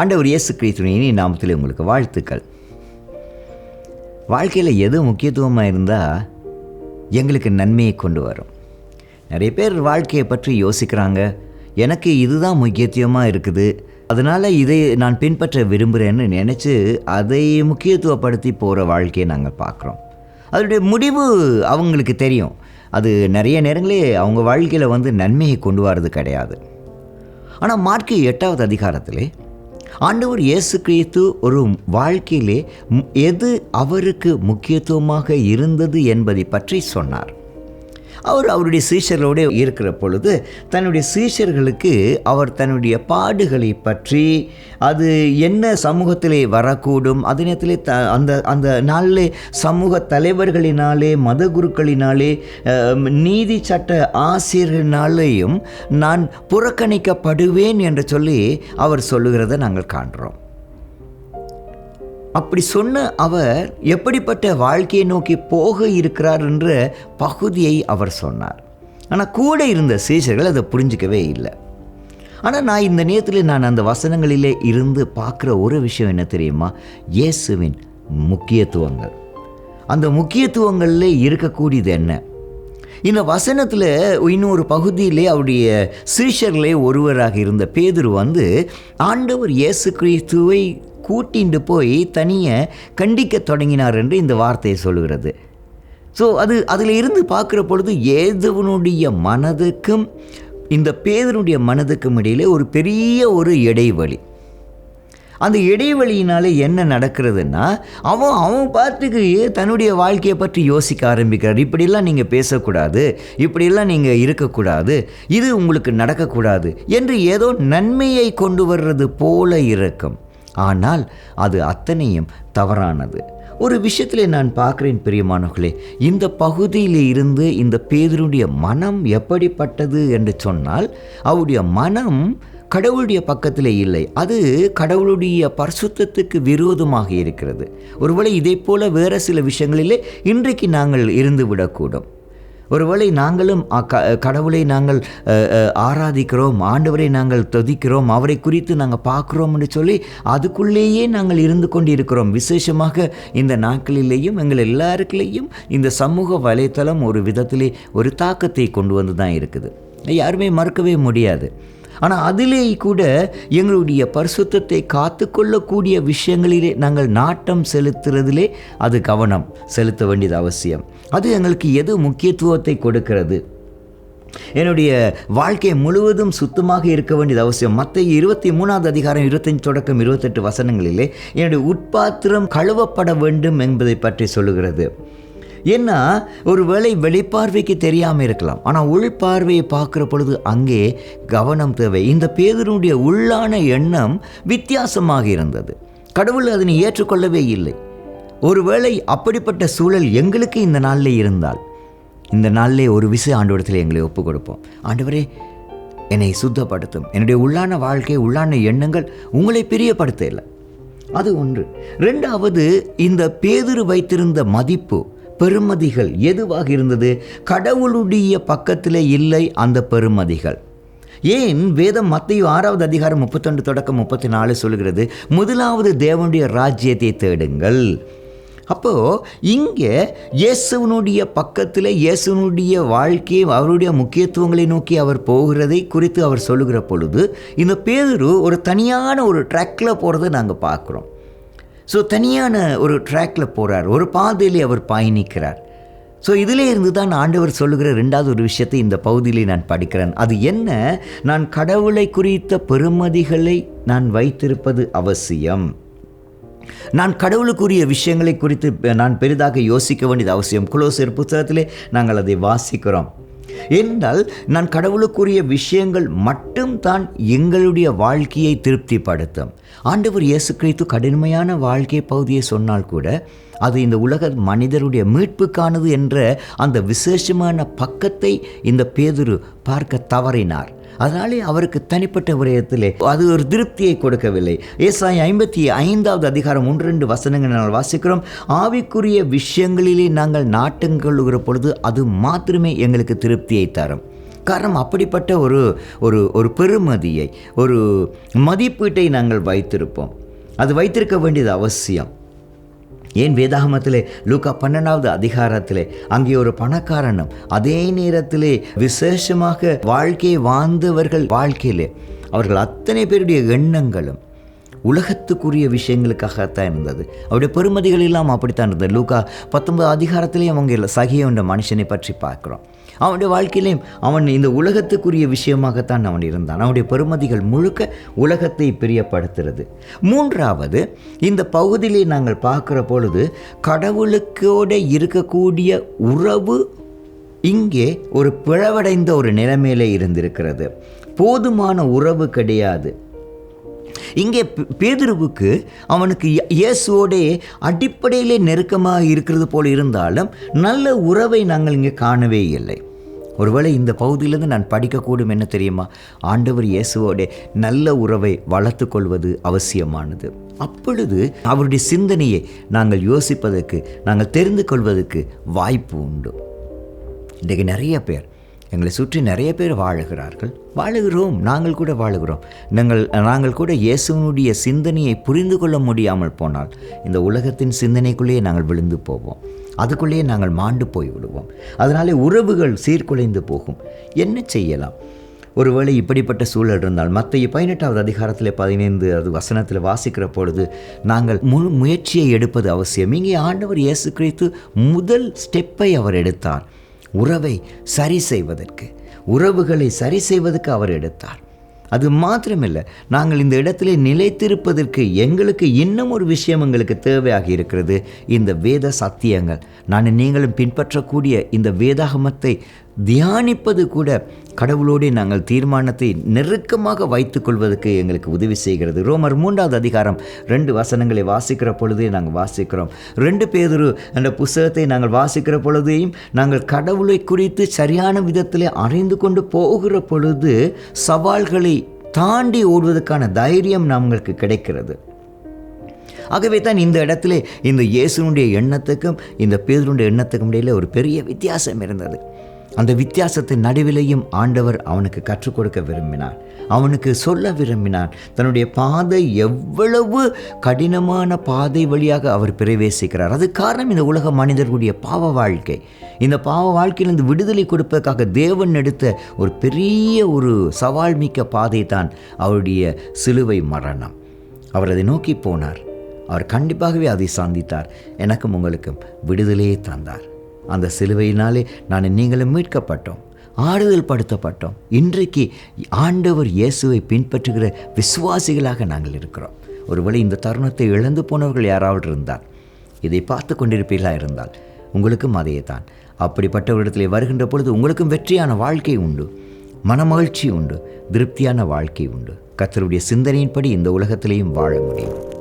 ஆண்டவர் இயேசு கிறிஸ்துவின் நாமத்தில் உங்களுக்கு வாழ்த்துக்கள். வாழ்க்கையில் எது முக்கியத்துவமாக இருந்தால் எங்களுக்கு நன்மையை கொண்டு வரும். நிறைய பேர் வாழ்க்கையை பற்றி யோசிக்கிறாங்க. எனக்கு இதுதான் முக்கியத்துவமாக இருக்குது. அதனால் இதை நான் பின்பற்ற விரும்புகிறேன்னு நினச்சி அதை முக்கியத்துவப்படுத்தி போகிற வாழ்க்கையை நாங்கள் பார்க்குறோம். அதனுடைய முடிவு அவங்களுக்கு தெரியும். அது நிறைய நேரங்களே அவங்க வாழ்க்கையில் வந்து நன்மையை கொண்டு வர்றது கிடையாது. ஆனால் மார்க்கு எட்டாவது அதிகாரத்திலே ஆண்டவர் இயேசு கிறிஸ்து ஒரு வாழ்க்கையிலே எது அவருக்கு முக்கியத்துவமாக இருந்தது என்பதை பற்றி சொன்னார். அவர் அவருடைய சீஷர்களோடு இருக்கிற பொழுது தன்னுடைய சீஷர்களுக்கு அவர் தன்னுடைய பாடுகளை பற்றி அது என்ன சமூகத்திலே வரக்கூடும் அதே நேரத்தில் த அந்த அந்த நாளிலே சமூக தலைவர்களினாலே மத குருக்களினாலே நீதி சட்ட ஆசிரியர்களினாலேயும் நான் புறக்கணிக்கப்படுவேன் என்று சொல்லி அவர் சொல்லுகிறதை நாங்கள் காண்கிறோம் அப்படி சொன்ன அவர் எப்படிப்பட்ட வாழ்க்கையை நோக்கி போக இருக்கிறார் என்ற பகுதியை அவர் சொன்னார். ஆனால் கூட இருந்த சீசர்கள் அதை புரிஞ்சிக்கவே இல்லை. ஆனால் நான் இந்த நேரத்தில் நான் அந்த வசனங்களிலே இருந்து பார்க்குற ஒரு விஷயம் என்ன தெரியுமா? இயேசுவின் முக்கியத்துவங்கள். அந்த முக்கியத்துவங்களில் இருக்கக்கூடியது என்ன? இந்த வசனத்தில் இன்னொரு பகுதியிலே அவருடைய சீஷர்களே ஒருவராக இருந்த பேதுரு வந்து ஆண்டவர் இயேசு கிறிஸ்துவை கூட்டிண்டு போய் தனியை கண்டிக்க தொடங்கினார் என்று இந்த வார்த்தையை சொல்லுகிறது. ஸோ அது அதில் இருந்து பார்க்குற பொழுது ஏதுவனுடைய மனதுக்கும் இந்த பேதனுடைய மனதுக்கும் இடையிலே ஒரு பெரிய ஒரு இடைவெளி. அந்த இடைவெளியினால் என்ன நடக்கிறதுன்னா அவன் அவன் பார்த்துக்கு தன்னுடைய வாழ்க்கையை பற்றி யோசிக்க ஆரம்பிக்கிறார். இப்படிலாம் நீங்கள் பேசக்கூடாது இப்படிலாம் நீங்கள் இருக்கக்கூடாது இது உங்களுக்கு நடக்கக்கூடாது என்று ஏதோ நன்மையை கொண்டு வர்றது போல இருக்கும். ஆனால் அது அத்தனையும் தவறானது. ஒரு விஷயத்தில் நான் பார்க்குறேன் பிரியமானவர்களே இந்த பகுதியில் இருந்து இந்த பேதருடைய மனம் எப்படிப்பட்டது என்று சொன்னால் அவருடைய மனம் கடவுளுடைய பக்கத்தில் இல்லை. அது கடவுளுடைய பரிசுத்தத்துக்கு விரோதமாக இருக்கிறது. ஒருவேளை இதே போல வேறு சில விஷயங்களிலே இன்றைக்கு நாங்கள் இருந்து விடக்கூடும் ஒருவேளை நாங்களும் அ- க- கடவுளை நாங்கள் ஆராதிக்கிறோம் ஆண்டவரை நாங்கள் தொதிக்கிறோம் அவரை குறித்து நாங்கள் பார்க்குறோம்னு சொல்லி அதுக்குள்ளேயே நாங்கள் இருந்து கொண்டு இருக்கிறோம் விசேஷமாக இந்த நாட்களிலேயும் எங்கள் எல்லாருக்குள்ளேயும் இந்த சமூக வலைத்தளம் ஒரு விதத்திலே ஒரு தாக்கத்தை கொண்டு வந்து தான் இருக்குது. யாருமே மறுக்கவே முடியாது. ஆனால் அதிலே கூட எங்களுடைய பரிசுத்தத்தை காத்துக்கொள்ளக்கூடிய விஷயங்களிலே நாங்கள் நாட்டம் செலுத்துறதிலே அது கவனம் செலுத்த வேண்டியது அவசியம். அது எங்களுக்கு எது முக்கியத்துவத்தை கொடுக்கிறது? என்னுடைய வாழ்க்கை முழுவதும் சுத்தமாக இருக்க வேண்டியது அவசியம். மற்ற இருபத்தி மூணாவது அதிகாரம் இருபத்தஞ்சு தொடக்கம் இருபத்தெட்டு வசனங்களிலே என்னுடைய உட்பாத்திரம் கழுவப்பட வேண்டும் என்பதை பற்றி சொல்லுகிறது. ஏன்னா ஒருவேளை வெளிப்பார்வைக்கு தெரியாமல் இருக்கலாம். ஆனால் உள்பார்வையை பார்க்குற பொழுது அங்கே கவனம் தேவை. இந்த பேதனுடைய உள்ளான எண்ணம் வித்தியாசமாக இருந்தது. கடவுள் அதனை ஏற்றுக்கொள்ளவே இல்லை. ஒருவேளை அப்படிப்பட்ட சூழல் எங்களுக்கு இந்த நாளில் இருந்தால் இந்த நாளிலே ஒரு விசை ஆண்டவரத்தில் எங்களை ஒப்பு கொடுப்போம். ஆண்டவரே என்னை சுத்தப்படுத்தும். என்னுடைய உள்ளான வாழ்க்கை உள்ளான எண்ணங்கள் உங்களை பிரியப்படுத்த இல்லை அது ஒன்று. ரெண்டாவது இந்த பேதுரு வைத்திருந்த மதிப்பு பெருமதிகள் எதுவாக இருந்தது? கடவுளுடைய பக்கத்தில் இல்லை அந்த பெருமதிகள். ஏன்? வேதம் மத்தையும் ஆறாவது அதிகாரம் முப்பத்தொன்று தொடக்கம் முப்பத்தி நாலு சொல்கிறது முதலாவது தேவனுடைய ராஜ்யத்தை தேடுங்கள். அப்போது இங்கே இயேசுவனுடைய பக்கத்தில் இயேசுவனுடைய வாழ்க்கையை அவருடைய முக்கியத்துவங்களை நோக்கி அவர் போகிறதை குறித்து அவர் சொல்லுகிற பொழுது இந்த பேதுரு ஒரு தனியான ஒரு ட்ராக்கில் போகிறத நாங்கள் பார்க்குறோம். ஸோ தனியான ஒரு ட்ராக்கில் போகிறார் ஒரு பாதையிலே அவர் பயணிக்கிறார். ஸோ இதிலே இருந்து தான் ஆண்டவர் சொல்லுகிற ரெண்டாவது ஒரு விஷயத்தை இந்த பகுதியிலே நான் படிக்கிறேன். அது என்ன? நான் கடவுளை குறித்த பெருமதிகளை நான் வைத்திருப்பது அவசியம். நான் கடவுளுக்குரிய விஷயங்களை குறித்து நான் பெரிதாக யோசிக்க வேண்டியது அவசியம். குலோசியர் புத்தகத்திலே நாங்கள் அதை வாசிக்கிறோம். என்றால் நான் கடவுளுக்குரிய விஷயங்கள் மட்டும்தான் எங்களுடைய வாழ்க்கையை திருப்திப்படுத்தும். ஆண்டவர் இயேசு கிறிஸ்து கடுமையான வாழ்க்கை பகுதியை சொன்னால் கூட அது இந்த உலக மனிதருடைய மீட்புக்கானது என்ற அந்த விசேஷமான பக்கத்தை இந்த பேதுரு பார்க்க தவறினார். அதனாலே அவருக்கு தனிப்பட்ட விடயத்திலே அது ஒரு திருப்தியை கொடுக்கவில்லை. ஏசாய் ஐம்பத்தி ஐந்தாவது அதிகாரம் ஒன்று ரெண்டு வசனங்கள் நாங்கள் வாசிக்கிறோம். ஆவிக்குரிய விஷயங்களிலே நாங்கள் நாட்டங்கொள்ளுகிற பொழுது அது மாத்திரமே எங்களுக்கு திருப்தியை தரும். காரணம் அப்படிப்பட்ட ஒரு ஒரு ஒரு பெருமதியை ஒரு மதிப்பீட்டை நாங்கள் வைத்திருப்போம். அது வைத்திருக்க வேண்டியது அவசியம். ஏன் வேதாகமத்திலே லூக்கா பன்னெண்டாவது அதிகாரத்திலே அங்கே ஒரு பணக்காரனும் அதே நேரத்திலே விசேஷமாக வாழ்க்கையை வாழ்ந்தவர்கள் வாழ்க்கையிலே அவர்கள் அத்தனை பேருடைய எண்ணங்களும் உலகத்துக்குரிய விஷயங்களுக்காகத்தான் இருந்தது. அவருடைய பெருமதிகள் இல்லாமல் அப்படித்தான் இருந்தது. லூக்கா பத்தொன்பது அதிகாரத்திலேயும் அவங்க இல்லை சகியோன்ற மனுஷனை பற்றி பார்க்குறோம். அவனுடைய வாழ்க்கையிலையும் அவன் இந்த உலகத்துக்குரிய விஷயமாகத்தான் அவன் இருந்தான். அவனுடைய பெருமதிகள் முழுக்க உலகத்தை பிரியப்படுத்துறது மூன்றாவது இந்த பகுதியிலே நாங்கள் பார்க்குற பொழுது கடவுளுக்கோட இருக்கக்கூடிய உறவு இங்கே ஒரு பிளவடைந்த ஒரு நிலைமையிலே இருந்திருக்கிறது. போதுமான உறவு கிடையாது. இங்கே பேதுருவுக்கு அவனுக்கு இயேசுவோடே அடிப்படையிலே நெருக்கமாக இருக்கிறது போல் இருந்தாலும் நல்ல உறவை நாங்கள் இங்கே காணவே இல்லை. ஒருவேளை இந்த பகுதியிலேருந்து நான் படிக்கக்கூடும் என்ன தெரியுமா? ஆண்டவர் இயேசுவோடே நல்ல உறவை வளர்த்து கொள்வது அவசியமானது. அப்பொழுது அவருடைய சிந்தனையை நாங்கள் யோசிப்பதற்கு நாங்கள் தெரிந்து கொள்வதற்கு வாய்ப்பு உண்டு. இன்றைக்கு நிறைய பேர் எங்களை சுற்றி நிறைய பேர் வாழுகிறார்கள். வாழுகிறோம் நாங்கள் கூட வாழுகிறோம். நாங்கள் நாங்கள் கூட இயேசுவனுடைய சிந்தனையை புரிந்து கொள்ள முடியாமல் போனால் இந்த உலகத்தின் சிந்தனைக்குள்ளேயே நாங்கள் விழுந்து போவோம். அதுக்குள்ளேயே நாங்கள் மாண்டு போய் விடுவோம் அதனாலே உறவுகள் சீர்குலைந்து போகும். என்ன செய்யலாம்? ஒருவேளை இப்படிப்பட்ட சூழல் இருந்தால் மற்ற பதினெட்டாவது அதிகாரத்தில் பதினைந்து அது வசனத்தில் வாசிக்கிற பொழுது நாங்கள் முழு முயற்சியை எடுப்பது அவசியம். இங்கே ஆண்டவர் இயேசு கிறிஸ்து முதல் ஸ்டெப்பை அவர் எடுத்தார். உறவை சரி செய்வதற்கு உறவுகளை சரி செய்வதற்கு அவர் எடுத்தார். அது மாத்திரமில்லை நாங்கள் இந்த இடத்திலே நிலைத்திருப்பதற்கு எங்களுக்கு இன்னும் ஒரு விஷயம் எங்களுக்கு தேவையாக இருக்கிறது. இந்த வேத சத்தியங்கள் நான் நீங்களும் பின்பற்றக்கூடிய இந்த வேதாகமத்தை தியானிப்பது கூட கடவுளோடு நாங்கள் தீர்மானத்தை நெருக்கமாக வைத்துக்கொள்வதற்கு எங்களுக்கு உதவி செய்கிறது. ரோமர் மூன்றாவது அதிகாரம் ரெண்டு வசனங்களை வாசிக்கிற பொழுதே நாங்கள் வாசிக்கிறோம். ரெண்டு பேதொரு அந்த புஸ்தகத்தை நாங்கள் வாசிக்கிற பொழுதையும் நாங்கள் கடவுளை குறித்து சரியான விதத்தில் அறிந்து கொண்டு போகிற பொழுது சவால்களை தாண்டி ஓடுவதற்கான தைரியம் நம்மளுக்கு கிடைக்கிறது. ஆகவே தான் இந்த இடத்துல இந்த இயேசுனுடைய எண்ணத்துக்கும் இந்த பேதருடைய எண்ணத்துக்கும் இடையில் ஒரு பெரிய வித்தியாசம் இருந்தது. அந்த வித்தியாசத்தின் நடுவிலையும் ஆண்டவர் அவனுக்கு கற்றுக் கொடுக்க விரும்பினார். அவனுக்கு சொல்ல விரும்பினார். தன்னுடைய பாதை எவ்வளவு கடினமான பாதை வழியாக அவர் பிரவேசிக்கிறார். அது காரணம் இந்த உலக மனிதர்களுடைய பாவ வாழ்க்கை. இந்த பாவ வாழ்க்கையிலிருந்து விடுதலை கொடுப்பதற்காக தேவன் எடுத்த ஒரு பெரிய ஒரு சவால் மிக்க பாதை தான் அவருடைய சிலுவை மரணம். அவர் அதை நோக்கி போனார். அவர் கண்டிப்பாகவே அதை சந்தித்தார். எனக்கும் உங்களுக்கும் விடுதலையே தந்தார். அந்த சிலுவையினாலே நான் நீங்களும் மீட்கப்பட்டோம் ஆறுதல் படுத்தப்பட்டோம் இன்றைக்கு ஆண்டவர் இயேசுவை பின்பற்றுகிற விசுவாசிகளாக நாங்கள் இருக்கிறோம். ஒருவேளை இந்த தருணத்தை இழந்து போனவர்கள் யாராவது இருந்தால் இதை பார்த்து கொண்டிருப்பீர்களா இருந்தால் உங்களுக்கும் அதையே தான் அப்படிப்பட்டவரிடத்திலே வருகின்ற பொழுது உங்களுக்கும் வெற்றியான வாழ்க்கை உண்டு மனமகிழ்ச்சி உண்டு திருப்தியான வாழ்க்கை உண்டு. கத்தருடைய சிந்தனையின்படி இந்த உலகத்திலேயும் வாழ முடியும்.